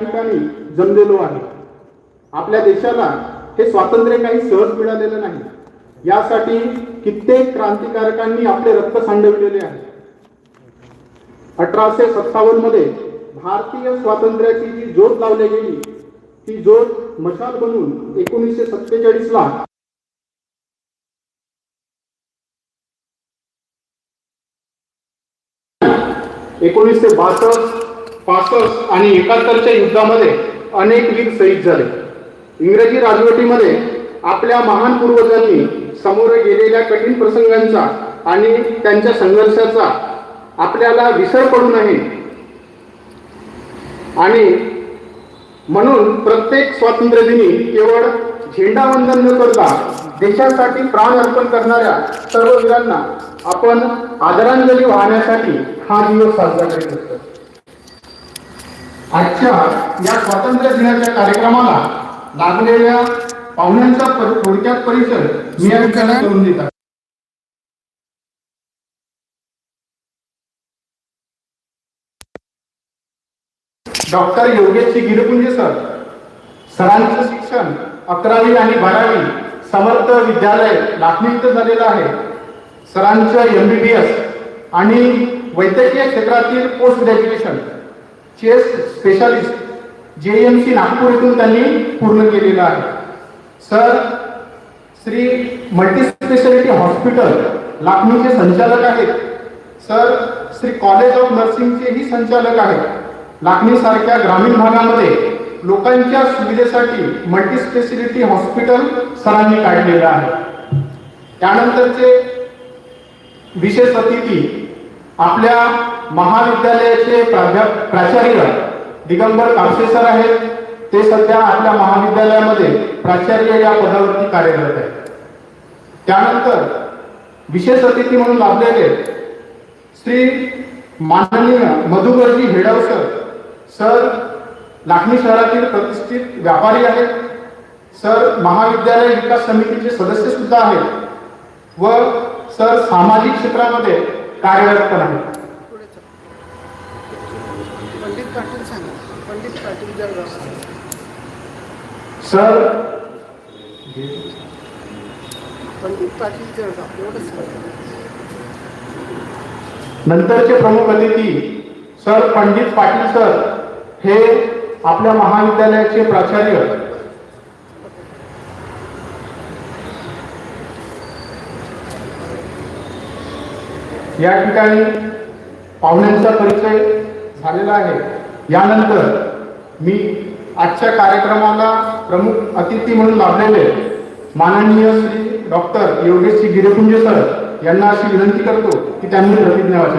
ठिकाणी जमलेलो आहे. आपल्या देशाला हे स्वातंत्र्य काही सहज मिळालेलं नाही. यासाठी कित्येक क्रांतिकारकांनी आपले रक्त सांडविलेले आहे. अठराशे सत्तावन्नमध्ये भारतीय स्वातंत्र्याची जी ज्योत लावली गेली ती ज्योत मशाल बनून एकोणीसशे सत्तेचाळीस ला एकोणीसशे बासष्ट पासष्ट आणि एकाहत्तरच्या युद्धामध्ये अनेक वीर शहीद झाले. इंग्रजी राजवटीमध्ये आपल्या महान पूर्वजांनी समोर गेलेल्या कठीण प्रसंगांचा आणि त्यांच्या संघर्षाचा आपल्याला विसर पडू नये. आणि म्हणून प्रत्येक स्वातंत्र्य दिनी केवळ झेंडावंदन न करता देशासाठी प्राण अर्पण करणाऱ्या सर्व वीरांना आपण आदरांजली वाहण्यासाठी हा दिवस साजरा करीत असतो. आजच्या या स्वातंत्र्य दिनाच्या कार्यक्रमाला लागलेल्या पाहुण्यांचा थोडक्यात परिचय मी या ठिकाणी करून देत डॉक्टर योगेशजी गिरपुंजे सर सरांचं शिक्षण अकरावी आणि बारावी समर्थ विद्यालय लाखनी इथं झालेलं आहे. सरांचं एम बी बी एस आणि वैद्यकीय क्षेत्रातील पोस्ट ग्रॅज्युएशन चेस स्पेशालिस्ट जे एम सी नागपूर येथून त्यांनी पूर्ण केलेलं आहे. Sir Shri multi specialty hospital लाखणीचे संचालक आहेत. सर श्री कॉलेज ऑफ नर्सिंगचेही संचालक आहेत. लाखणीसारख्या ग्रामीण भागामध्ये लोकांच्या सुविधेसाठी मल्टी स्पेशालिटी हॉस्पिटल सरांनी काढलेलं आहे. त्यानंतरचे विशेष अतिथी आपल्या महाविद्यालयाचे प्राध्याप प्राचार्य दिगंबर कापसे सर आहेत. ते सध्या आपल्या महाविद्यालयामध्ये प्राचार्य या पदावरती कार्यरत आहेत. त्यानंतर विशेष अतिथी म्हणून लाभलेले श्री माननीय मधुकरजी हेडवसर सर लाखणी शहरातील प्रतिष्ठित व्यापारी आहेत. सर महाविद्यालय विकास समितीचे सदस्य सुद्धा आहेत. व सर सामाजिक क्षेत्रामध्ये कार्यरत पण आहेत पंडित पाटील सांगा पंडित पाटील जळगाव. सर. पंडित पाटील जळगाव एवढंच नंतरचे प्रमुख अतिथी सर पंडित पाटील सर हे आपल्या महाविद्यालयाचे प्राचार्य. या ठिकाणी पाहुण्यांचा परिचय झालेला आहे. यानंतर मी आजच्या कार्यक्रमाला प्रमुख अतिथी म्हणून लाभलेले माननीय श्री डॉक्टर योगेशजी गिरेपुंजे सर यांना अशी विनंती करतो की त्यांनी प्रतिज्ञा वाचली.